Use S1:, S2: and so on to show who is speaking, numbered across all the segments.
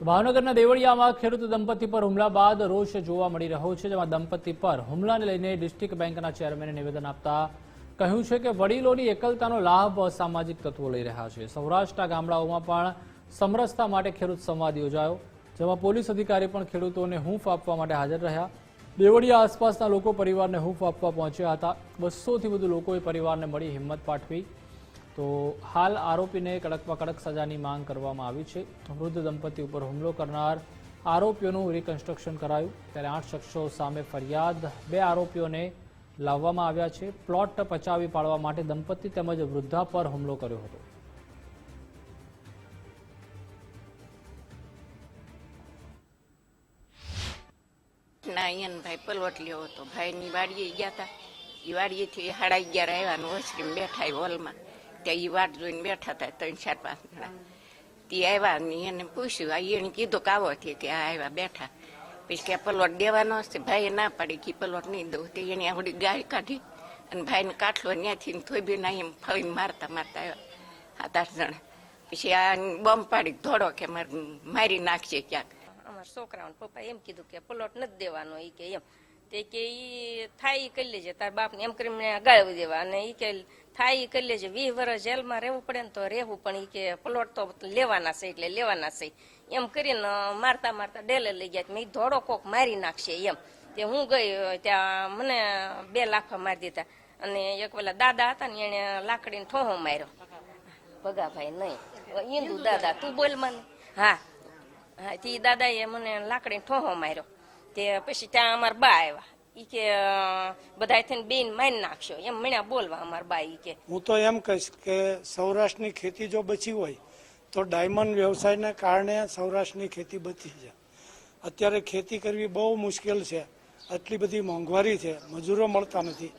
S1: ભાવનગરના દેવળિયામાં ખેડૂત દંપતી પર હુમલા બાદ રોષ જોવા મળી રહ્યો છે, જેમાં દંપતી પર હુમલાને લઈને ડિસ્ટ્રિક્ટ બેંકના ચેરમેને નિવેદન આપતા કહ્યું છે કે વડીલોની એકલતાનો લાભ સામાજિક તત્વો લઈ રહ્યા છે. સૌરાષ્ટ્રના ગામડાઓમાં પણ સમરસતા માટે ખેડૂત સંવાદ યોજાયો, જેમાં પોલીસ અધિકારી પણ ખેડૂતોને હૂંફ આપવા માટે હાજર રહ્યા. દેવળિયા આસપાસના લોકો પરિવારને હૂંફ આપવા પહોંચ્યા હતા. બસોથી વધુ લોકોએ પરિવારને મળી હિંમત પાઠવી તો હાલ આરોપીને કડકમાં કડક સજાની માંગ કરવામાં આવી છે. વૃદ્ધ દંપતી ઉપર હુમલો કરનાર આરોપીઓનું રિકન્સ્ટ્રક્શન કરાયું. ત્યારે આઠ શખ્સો સામે ફરિયાદ. બે આરોપીઓને લાવવામાં આવ્યા છે. પ્લોટ પચાવી પાડવા માટે દંપતી તેમજ વૃદ્ધા પર હુમલો કર્યો હતો.
S2: ના ભાઈ પલવટ લેવો હતો. ભાઈની વાડીએ ગયા હતા એ વાડીએથી સાડા અગિયાર આવ્યા વસરીમાં બેઠા હોલમાં. ત્યાં એ જોઈને બેઠા હતા ત્રણ, ચાર, પાંચ જણા. તે આવ્યા એને પૂછ્યું, આ એને કીધું કે આવો કે આવ્યા બેઠા. પછી કે પલોટ દેવાનો હશે, ભાઈએ ના પાડી કે પલોટ નહીં દઉં. તે એને આવડી ગાય કાઢી અને ભાઈને કાઠલો ત્યાંથી થોભી ના એમ ફળીને મારતા મારતા આવ્યા સાત, આઠ જણા. પછી આ બમ પાડી ધોડો કે મારી નાખશે ક્યાંક.
S3: અમારા છોકરાઓને પપ્પા એમ કીધું કે પલોટ નથી દેવાનો એ કે એમ. તે કે ઈ થાય કરી લેજે, તાર બાપને એમ કરીને ગાળવી દેવા. અને ઈ કે થાય કરી લેજે. વીસ વર્ષ જેલમાં રહેવું પડે ને તો રહેવું, પણ ઈ કે પ્લોટ તો લેવાના છે એટલે લેવાના છે. એમ કરીને મારતા મારતા ડેલે લઈ ગયા. મેં ધોડો કોક મારી નાખશે એમ. તે હું ગઈ, ત્યાં મને બે લાફા મારી દીધા. અને એક પેલા દાદા હતા ને એને લાકડીને ઠોહો માર્યો. ભગાભાઈ નહીં. ઈંદુ દાદા, તું બોલ મને. હા. હા તે દાદાએ મને લાકડી ઠોહો માર્યો. તે પછી ત્યાં અમારા બા આવ્યા ઈ કે બધા થઈને બેન મારી નાખશો. એમ મણ્યા બોલવા અમારા બા કે.
S4: હું તો એમ કહીશ કે સૌરાષ્ટ્રની ખેતી જો બચી હોય, તો ડાયમંડ વ્યવસાયના કારણે સૌરાષ્ટ્રની ખેતી બચી છે. અત્યારે ખેતી કરવી બહુ મુશ્કેલ છે. આટલી બધી મોંઘવારી છે. મજૂરો મળતા નથી.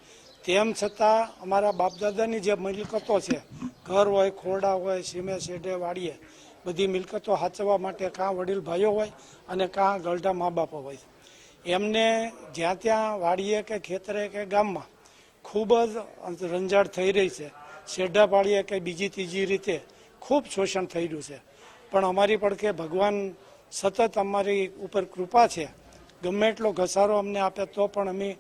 S4: તેમ છતાં અમારા બાપદાદાની જે મિલકતો છે, ઘર હોય, ખોરડા હોય, સીમે શેઢે વાડીએ, બધી મિલકતો સાચવવા માટે કાં વડીલ ભાઈઓ હોય અને કાં ગલઢા મા બાપો હોય. એમને જ્યાં ત્યાં વાડીએ કે ખેતરે કે ગામમાં ખૂબ જ રંજાડ થઈ રહી છે. શેઢા પાડીએ કે બીજી ત્રીજી રીતે ખૂબ શોષણ થઈ રહ્યું છે. પણ અમારી પડખે ભગવાન સતત અમારી ઉપર કૃપા છે. ગમે એટલો ઘસારો અમને આપે તો પણ અમે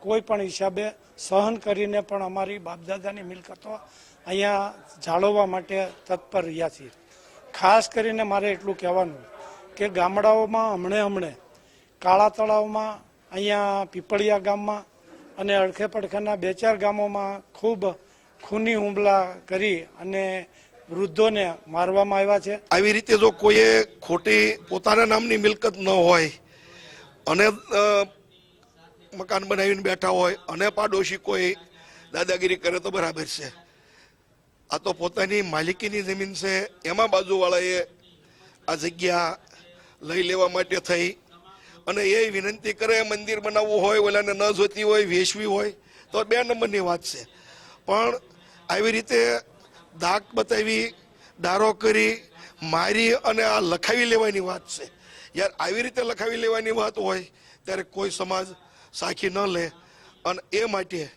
S4: કોઈ પણ હિસાબે સહન કરીને પણ અમારી બાપદાદાની મિલકતો અહીંયા જાળવવા માટે તત્પર રહ્યા છીએ. ખાસ કરીને મારે એટલું કહેવાનું કે ગામડાઓમાં હમણે હમણે કાળા તળાવમાં, અહીંયા પીપળિયા ગામમાં અને અડખે પડખેના બે ચાર ગામોમાં ખૂબ ખૂની હુમલા કરી અને વૃદ્ધોને મારવામાં આવ્યા છે.
S5: આવી રીતે જો કોઈએ ખોટી પોતાના નામની મિલકત ન હોય અને મકાન બનાવીને બેઠા હોય અને પાડોશી કોઈ દાદાગીરી કરે તો બરાબર છે. આ તો પોતાની માલિકીની જમીન છે, એમાં બાજુવાળાએ આ જગ્યા લઈ લેવા માટે થઈ અને એ વિનંતી કરે, મંદિર બનાવવું હોય, ઓલાને ન જોતી હોય, વેચવી હોય, તો બે નંબરની વાત છે. પણ આવી રીતે દાગ બતાવી ડારો કરી, મારી અને આ લખાવી લેવાની વાત છે. યાર, આવી રીતે લખાવી લેવાની વાત હોય, ત્યારે કોઈ સમાજ સાખી ન લે. અને એ માટે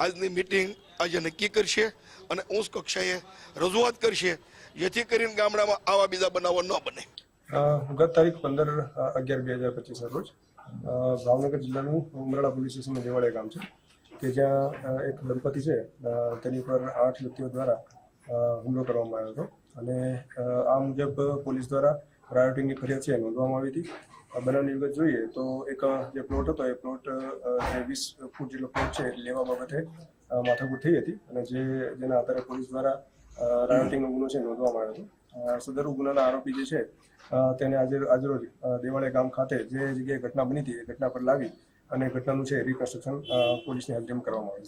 S5: આજની મિટિંગ આજે નક્કી કરશે અને ઉચ્ચ કક્ષાએ રજૂઆત કરશે, જેથી કરીને ગામડામાં આવા બીજા બનાવો ન બને.
S6: ગત તારીખ પંદર અગિયાર બે હજાર પચીસ રોજ ભાવનગર જિલ્લાનું ઉમરાળા પોલીસ સ્ટેશનનું દેવાળે ગામ છે, કે જ્યાં એક દંપતી છે તેની પર આઠ વ્યક્તિઓ દ્વારા હુમલો કરવામાં આવ્યો હતો. અને આ મુજબ પોલીસ દ્વારા રાયોટિંગની ફરિયાદ છે નોંધવામાં આવી હતી. બનાવની વિગત જોઈએ તો એક જે પ્લોટ હતો, એ પ્લોટ જે વીસ ફૂટ જેટલો પ્લોટ છે લેવા બાબતે માથાકૂટ થઈ હતી અને જે, જેના આધારે પોલીસ દ્વારા રાયોટિંગનો ગુનો છે નોંધવામાં આવ્યો હતો. સદર ગુનાના આરોપી જે છે તેને આજે આજરોજ દેવાળે ગામ ખાતે જે જગ્યાએ ઘટના બની હતી એ ઘટના પર લાવી અને ઘટનાનું છે રિકન્સ્ટ્રક્શન પોલીસની હાજરીમાં કરવામાં આવ્યું છે.